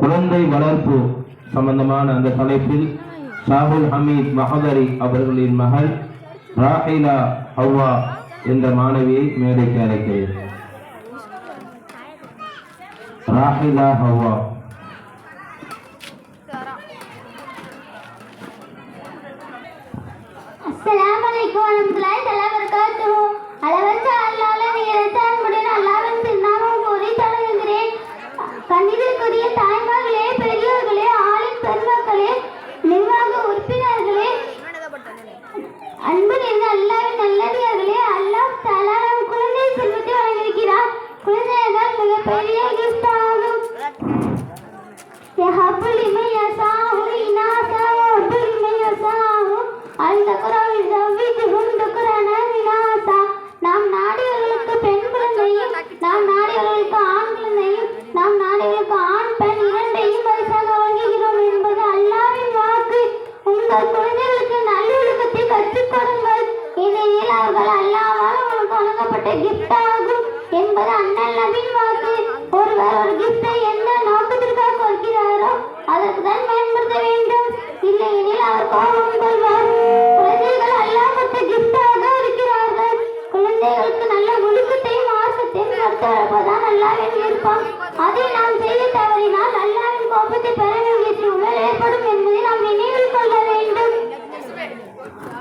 குழந்தை வளர்ப்பு சம்பந்தமான அந்த தலைப்பில் ஷாகுல் ஹமீத் மஹதரி அவர்களின் மகள் ராஹிலா ஹவ்வா என்ற மாணவியை மேடைக்கு அழைக்கிறேன். ராஹிலா ஹவ்வா. அஸ்ஸலாமு அலைக்கும் வரஹ்மத்துல்லாஹி தஆலா நிர்வாக உறுப்பினர்களே அன்பு நிறைந்த அல்லாவின் நல்லடியார்களே அல்லாஹ் தாலா நம் குழந்தை செல்வத்தை வழங்கியிருக்கிறார். குழந்தைதான் மிகப்பெரிய கிஃப்ட் ஆகும். யஹபுல் இமை யசாஹு இனாசா அந்த குராவில் தவ்விதுஹும் உங்களுக்கு கிஃப்ட் ஆகும் என்பது அண்ணல் நபின் வாக்கு. ஒருவர் ஒரு கிஃப்டை எந்த நோக்கத்திற்காக கொடுக்கிறாரோ அதற்கு தான் பயன்படுத்த வேண்டும். இல்லையெனில் அவர் கோபம் கொள்வார். குழந்தைகள் அல்லாஹ் கிஃப்டாக இருக்கிறார்கள். குழந்தைகளுக்கு நல்ல ஒழுக்கத்தையும் மாசத்தையும் கற்றுவதான் அல்லாவின் விருப்பம் அதை நாம் செய்ய தவறினால் அல்லாவின் கோபத்தை பெற வேண்டிய சூழல் ஏற்படும் என்பதை நாம் நினைவில் கொள்ள வேண்டும்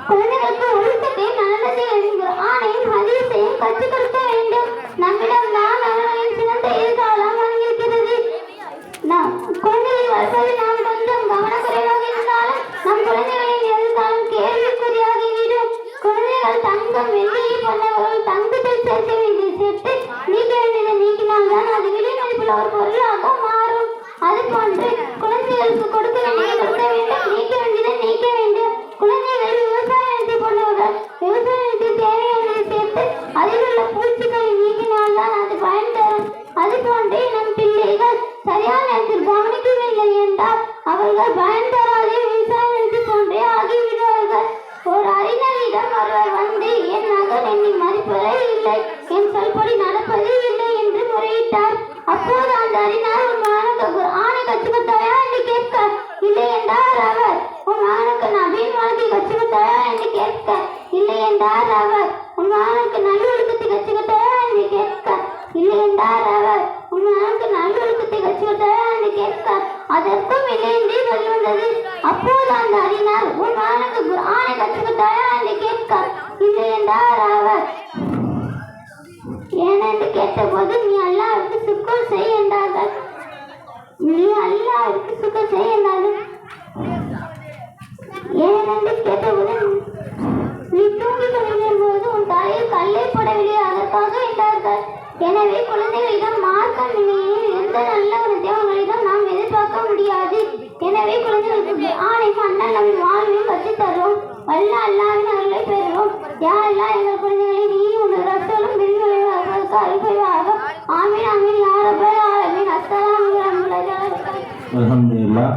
குழந்தைகளுக்கு ஒழுக்கத்தையும் நல்லதையும் ஆணையும் ஹதீஸையும் கற்றுக் கொடுக்க வேண்டும். நம்மிடம் தான் அவர்களின் சிறந்த எதிர்காலம் வழங்கியிருக்கிறது. நாம் குழந்தைகளை வளர்ப்பதில் நாம் கொஞ்சம் கவனக்குறைவாக இருந்தாலும் நம் குழந்தைகளின் எதிர்காலம் கேள்விக்குறியாகிவிடும் குழந்தைகள் தங்கம் வெள்ளியை போன்றவர்கள் தங்கத்தில் சேர்க்க வேண்டிய சேர்த்து நீக்க வேண்டியதை நீக்கினால்தான் அது விலை மதிப்புள்ள ஒரு பொருளாக மாறும். கொண்டே நம் பிள்ளைகள் சரியான நேரத்தில் கவனிக்கவில்லை என்றால் அவர்கள் பயன் தராதே விவசாயத்தை போன்றே ஆகிவிடுவார்கள். ஒரு அறிஞரிடம் ஒருவர் வந்து என் மகன் என்னை மதிப்பதே இல்லை என் சொல்படி நடப்பதே இல்லை என்று முறையிட்டார். அப்போது அந்த அறிஞர் உன் மகனுக்கு குர்ஆனை கற்றுக்கொடுத்தாயா என்று கேட்க இல்லை என்றார் அவர். உன் மகனுக்கு நபியின் வாழ்க்கை கற்றுக்கொடுத்தாயா என்று கேட்க இல்லை என்றார் அவர். உன் மகனுக்கு நல்ல கற்றுக்கொடுத்தாயா என்று கேட்க இல்லை என்றார் அவர் உன் மகனுக்கு நல்லொழுக்கத்தை கற்றுக்கொடுத்தாயா என்று கேட்க அதற்கும் இல்லை என்றே பதில் வந்தது அப்போது அந்த அறிஞர் உன் மகனுக்கு குரானை கற்றுக்கொடுத்தாயா என்று கேட்க இல்லை என்றார் அவர். ஏனென்று கேட்டபோது நீ அல்லாவிற்கு சுக்குர் செய் என்றார்கள். நீ அல்லாவிற்கு சுக்குர் செய் என்றார்கள். ஏனென்று கேட்டபோது நீ தூங்கி கொண்டிருக்கும் போது உன் தலையில் கல்லை போடவில்லை அதற்காக என்றார்கள். எனவே குழந்தைகளிடம் மார்க்கம் நிலையில் எந்த நல்ல குணத்தை அவர்களிடம் நாம் எதிர்பார்க்க முடியாது எனவே குழந்தைகளுக்கு ஆணையும் நம் வாழ்வையும் கற்றுத் தருவோம் வல்ல அல்லாவின் அருளை பெறுவோம். யா அல்லா எங்கள் குழந்தைகளை நீ உன் ரத்தலும் விரிவுரைவாக அருள்புரிவாக. ஆமீன் ஆமீன் யாரப்ப ஆமீன் அஸ்ஸலாமு அலைக்கும். அல்ஹம்துலில்லாஹ்.